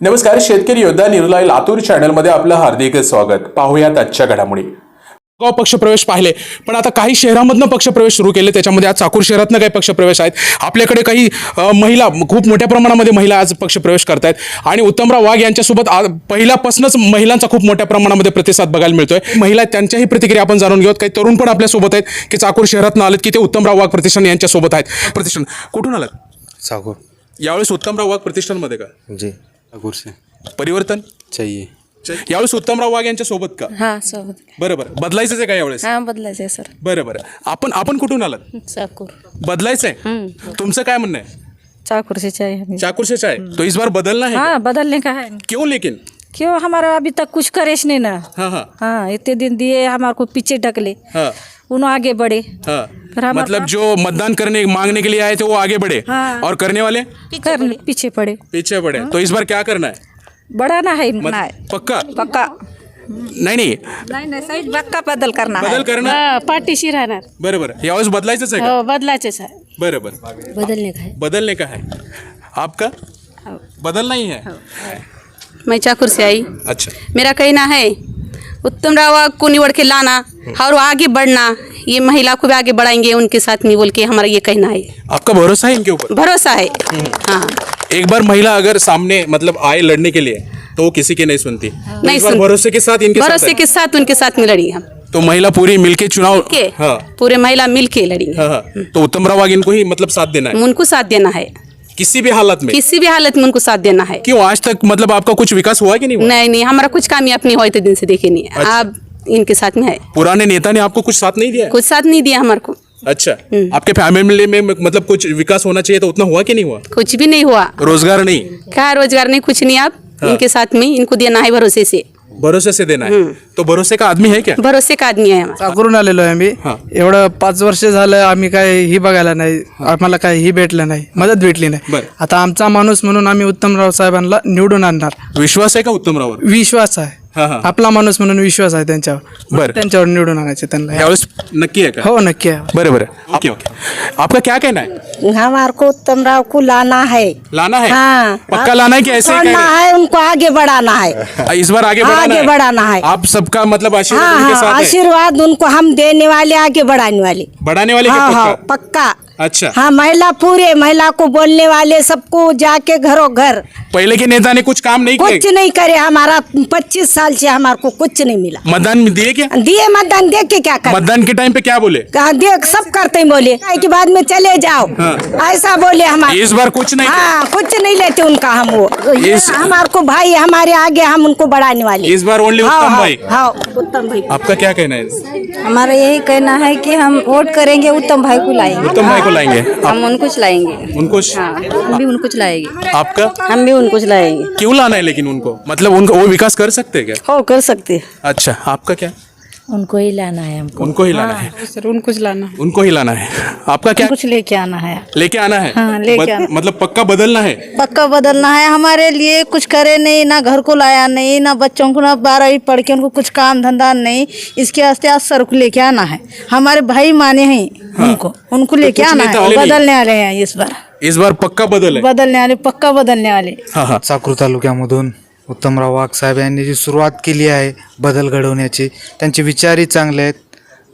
नमस्कार शेतकरी योद्धा निर्लय लातूर चॅनलमध्ये आपलं हार्दिक स्वागत. पाहूयात आजच्या घडामोडी. गाव पक्षप्रवेश पाहिले पण आता काही शहरामधनं पक्षप्रवेश सुरू केले त्याच्यामध्ये आज चाकूर शहरातनं काही पक्षप्रवेश आहेत. आपल्याकडे काही महिला खूप मोठ्या प्रमाणामध्ये महिला आज पक्षप्रवेश करतायत. आणि उत्तमराव वाघ यांच्यासोबत आ- पहिल्यापासूनच महिलांचा खूप मोठ्या प्रमाणामध्ये प्रतिसाद बघायला मिळतोय. महिला त्यांच्याही प्रतिक्रिया आपण जाणून घेऊयात. काही तरुण पण आपल्यासोबत आहेत की चाकूर शहरातनं आलेत की ते उत्तमराव वाघ प्रतिष्ठान यांच्यासोबत आहेत. प्रतिष्ठान कुठून आलात? सागो यावेळेस उत्तमराव वाघ प्रतिष्ठानमध्ये का? जी. ठाकुर से परिवर्तन? चाहिए. यावेळेस उत्तमराव वाघ यांच्या सोबत का? हा सोबत. बरं बरं बदलायचंच आहे का यावेळेस? हा बदलायचं आहे सर. बरं बरं आपण आपण कुठून आलात? चाकूर. बदलायचं आहे तुमचं काय म्हणणं है चाकूर से चाहिए हमें चाकूर से चाय. तो इस बार बदलना है हाँ बदलने का है क्यों लेकिन? क्यों? हमारा अभी तक कुछ करेश नहीं ना। हाँ हाँ. हाँ इतने दिन दिए हमारे को पीछे ढकले। हाँ. उन्होंने आगे बढ़े। हाँ मतलब जो मतदान करने मांगने के लिए आए थे वो आगे बढ़े हाँ। और करने वाले? कर पीछे पड़े। पीछे बढ़े तो इस बार क्या करना है? बढ़ाना है मत- नहीं पक्का? पक्का। नाही नाही। नहीं नहीं सही पक्का बदल करना बदल है करना? हा, पाठीशी राहणार बरं बरं यावेळेस बदलायचंच आहे का? हो बदलायचेच आहे बरं बरं बदलणे काय बदलने का है। आपका? बदलना ही। है। मैं चाकुर से आई। अच्छा। मेरा कहना है उत्तम राव को निवड़ के लाना। और आगे बढ़ना ये महिला को भी आगे बढ़ाएँगे उनके साथ में बोल के हमारा ये कहना है। आपका भरोसा है इनके ऊपर? भरोसा है। हाँ। एक बार महिला अगर सामने मतलब आए लड़ने के लिए तो वो किसी की नहीं सुनती? तो नहीं सुनती। भरोसे के साथ इनके भरोसे है। के साथ उनके साथ में लड़ी हम। तो महिला पूरी मिलके चुनाव के हाँ। पूरे महिला मिल के लड़ेंगे। हाँ हाँ। तो उत्तम राव इनको ही मतलब साथ देना है? उनको साथ देना है। किसी भी हालत में? किसी भी हालत में उनको साथ देना है। क्यों? आज तक मतलब आपका कुछ विकास हुआ कि नहीं हुआ? नहीं नहीं हमारा कुछ कामयाब नहीं हुआ दिन से देखे नहीं। अच्छा। आप इनके साथ में है। पुराने नेता ने आपको कुछ साथ नहीं दिया? कुछ साथ नहीं दिया हमारे को। अच्छा। आपके फैमिली में मतलब कुछ विकास होना चाहिए तो उतना हुआ कि नहीं हुआ? कुछ भी नहीं हुआ। रोजगार नहीं? क्या रोजगार नहीं? कुछ नहीं आप हाँ। इनके साथ में इनको देना है भरोसे से। भरोसे से देना है? तो भरोसे का आदमी है क्या? भरोसे का आदमी है हमारा। चाकरून आलेलो आहे आम्ही हा. एवढं पाच वर्ष झालं आम्ही काय ही बघायला नाही आम्हाला काय ही भेटलं नाही मदत भेटली नाही. आता आमचा माणूस म्हणून आम्ही उत्तमराव साहेबांना निवडून आणणार. विश्वास आहे का उत्तम रावर विश्वास आहे. हा, हा. आपला माणूस म्हणून विश्वास आहे त्यांच्यावर. बरं. त्यांच्यावर निवडून आणायचे त्यांना. यावेळेस नक्की आहे का? हो नक्की आहे. बरं बरं. Okay okay. आपका क्या कहना है हमारे को उत्तम राव को लाना है लाना है. हाँ पक्का लाना है कि ऐसे ही कह है उनको आगे बढ़ाना है? इस बार आगे बढ़ाना आगे है बढ़ाना है आप सबका मतलब आशीर्वाद हाँ उनके हाँ साथ है? आशीर्वाद उनको हम देने वाले आगे बढ़ाने वाले. बढ़ाने वाले हाँ हाँ पक्का? पक्का. अच्छा। हाँ महिला पूरे महिला को बोलने वाले सबको जाके घरों घर। पहले के नेता ने कुछ काम नहीं कुछ नहीं करे हमारा पच्चीस साल से हमारे को कुछ नहीं मिला। मतदान में दिए क्या? दिए मतदान दे के क्या कर? मतदान के टाइम पे क्या बोले? कहा दे सब करते हैं बोले। के बाद में चले जाओ। हाँ। ऐसा बोले हमारे। इस बार कुछ नहीं हाँ कुछ नहीं लेते उनका हम वो। इस- हमारे को भाई हमारे आगे हम उनको बढ़ाने वाले। इस बार ओनली हाँ, उत्तम हाँ, भाई। हाँ उत्तम भाई। आपका क्या कहना है? हमारा यही कहना है की हम वोट करेंगे उत्तम भाई को लाएँगे। उत्तम भाई को लाएंगे? हम उनको चलाएंगे। उनको हम भी उनको चलाएंगे। आपका? हम भी उनको चलाएंगे। क्यों लाना है लेकिन उनको? मतलब उनको वो विकास कर सकते हैं क्या? हो कर सकते अच्छा आपका क्या? उनको ही लाना है हमको। उनको ही लाना है सर उनको लाना उनको ही लाना है। आपका क्या कुछ लेके आना है। लेके आना है? हाँ, लेके आना। मतलब पक्का बदलना है? पक्का बदलना है। हमारे लिए कुछ करे नहीं ना घर को लाया नहीं ना बच्चों को ना बारहवीं पढ़ के उनको कुछ काम धंधा नहीं। इसके वास्ते आज सर को लेके आना है। हमारे भाई माने हैं उनको। उनको लेके आना है। बदलने वाले हैं इस बार। इस बार पक्का बदल बदलने वाले पक्का बदलने वाले। हाँ हाँ। चाकूर तालुक्यामधून उत्तमराव वाघसाहेब यांनी जी सुरुवात केली आहे बदल घडवण्याची त्यांचे विचारही चांगले आहेत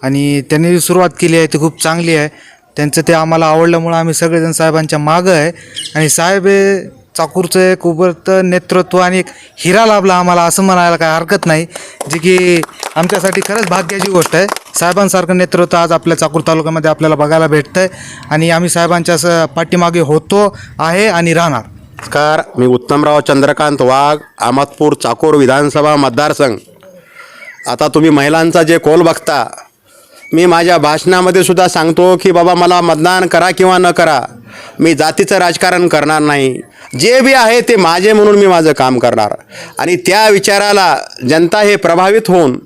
आणि त्यांनी जी सुरुवात केली आहे ती खूप चांगली आहे. त्यांचं ते आम्हाला आवडल्यामुळं आम्ही सगळेजण साहेबांच्या मागं आहे. आणि साहेब हे चाकूरचं एक उभरतं नेतृत्व आणि एक हिरा लाभला आम्हाला असं म्हणायला काय हरकत नाही. जे की आमच्यासाठी खरंच भाग्याची गोष्ट आहे. साहेबांसारखं नेतृत्व आज आपल्या चाकूर तालुक्यामध्ये आपल्याला बघायला भेटतं आहे आणि आम्ही साहेबांच्या असं पाठीमागे होतो आहे आणि राहणार. नमस्कार मी उत्तमराव चंद्रकांत वाघ अहमदपूर चाकूर विधानसभा मतदारसंघ. आता तुम्ही महिलांचा जे कोल बघता मी माझ्या भाषणामध्ये सुद्धा सांगतो की बाबा मला मतदान करा किंवा न करा मी जातीचं राजकारण करणार नाही. जे बी आहे ते माझे म्हणून मी माझं काम करणार. आणि त्या विचाराला जनता हे प्रभावित होऊन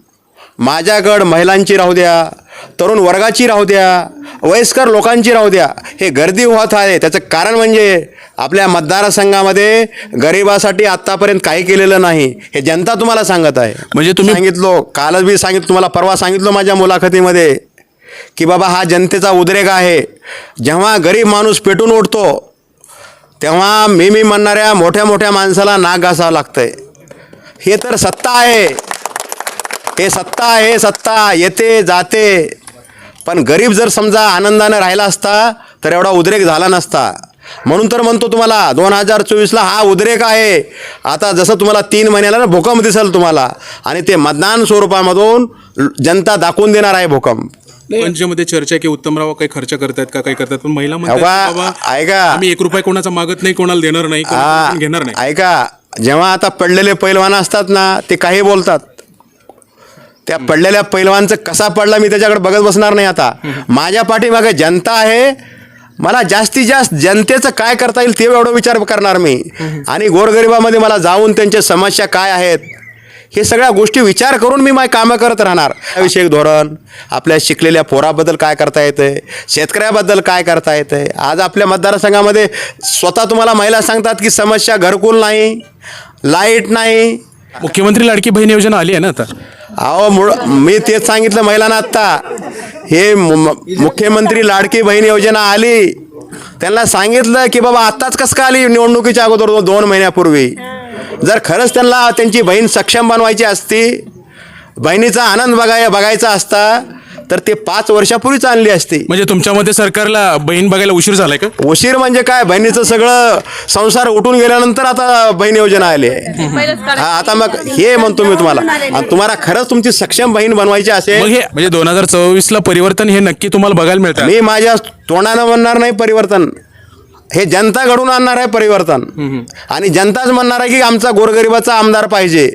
माझ्याकड महिलांची राहू द्या तरुण वर्गाची राहू द्या वयस्कर लोकांची राहू द्या हे गर्दी होत आहे. त्याचं कारण म्हणजे आपल्या मतदारसंघामध्ये गरिबासाठी आत्तापर्यंत काही केलेलं नाही. हे जनता तुम्हाला सांगत आहे. म्हणजे तुम्ही- सांगितलो कालच बी सांगितलं तुम्हाला परवा सांगितलं माझ्या मुलाखतीमध्ये की बाबा हा जनतेचा उद्रेक आहे. जेव्हा गरीब माणूस पेटून उठतो तेव्हा मी मी म्हणणाऱ्या मोठ्या मोठ्या माणसाला नाक घासावं लागतंय. हे तर सत्ता आहे. हे सत्ता आहे सत्ता येते जाते. पण गरीब जर समजा आनंदानं राहिला असता तर एवढा उद्रेक झाला नसता. म्हणून तर म्हणतो तुम्हाला दोन हजार चोवीसला हा उद्रेक आहे. आता जसं तुम्हाला तीन महिन्याला ना भूकंप दिसेल तुम्हाला आणि ते मतदान स्वरूपामधून जनता दाखवून देणार आहे भूकंप. पंचमध्ये चर्चा की उत्तमराव काही खर्च करतायत का काही करतात पण महिला ऐका. आम्ही एक रुपया कोणाचा मागत नाही कोणाला देणार नाही घेणार नाही. ऐका जेव्हा आता पडलेले पैलवान असतात ना ते काही बोलतात. त्या पडलेल्या पैलवानचं कसा पडला मी त्याच्याकडे बघत बसणार नाही आता. माझ्या पाठीमागे जनता आहे मला जास्तीत जास्त जनतेचं काय करता येईल ते एवढं विचार करणार मी. आणि गोरगरिबामध्ये मला जाऊन त्यांच्या समस्या काय आहेत हे सगळ्या गोष्टी विचार करून मी माझी कामं करत राहणार. विषयक धोरण आपल्या शिकलेल्या पोराबद्दल काय करता येतं शेतकऱ्याबद्दल काय करता येतं आज आपल्या मतदारसंघामध्ये स्वतः तुम्हाला महिला सांगतात की समस्या घरकुल नाही लाइट नाही. मुख्यमंत्री लाडकी बहीण योजना आली आहे ना आता? अहो मुळ मी तेच सांगितलं महिलांना आत्ता. हे मु- मुख्यमंत्री लाडकी बहीण योजना आली. त्यांना सांगितलं की बाबा आत्ताच कसं का आली निवडणुकीच्या अगोदर दोन महिन्यापूर्वी? जर खरंच त्यांना त्यांची बहीण सक्षम बनवायची असती बहिणीचा आनंद बघाय बघायचा असता तर ते पाच वर्षापूर्वीच आणली असती. म्हणजे तुमच्या मते सरकारला बहीण बघायला उशीर झालाय का? उशीर म्हणजे काय बहिणीचं सगळं संसार उठून गेल्यानंतर आता बहीण योजना आली आहे. हा, आता मग हे म्हणतो मी तुम्हाला. आणि तुम्हाला खरंच तुमची सक्षम बहीण बनवायची मग असेल हे म्हणजे दोन हजार चोवीस ला परिवर्तन हे नक्की तुम्हाला बघायला मिळतं. मी माझ्या तोंडानं म्हणणार नाही परिवर्तन. हे जनता घडून आणणार आहे परिवर्तन. आणि जनताच म्हणणार आहे की आमचा गोरगरिबाचा आमदार पाहिजे.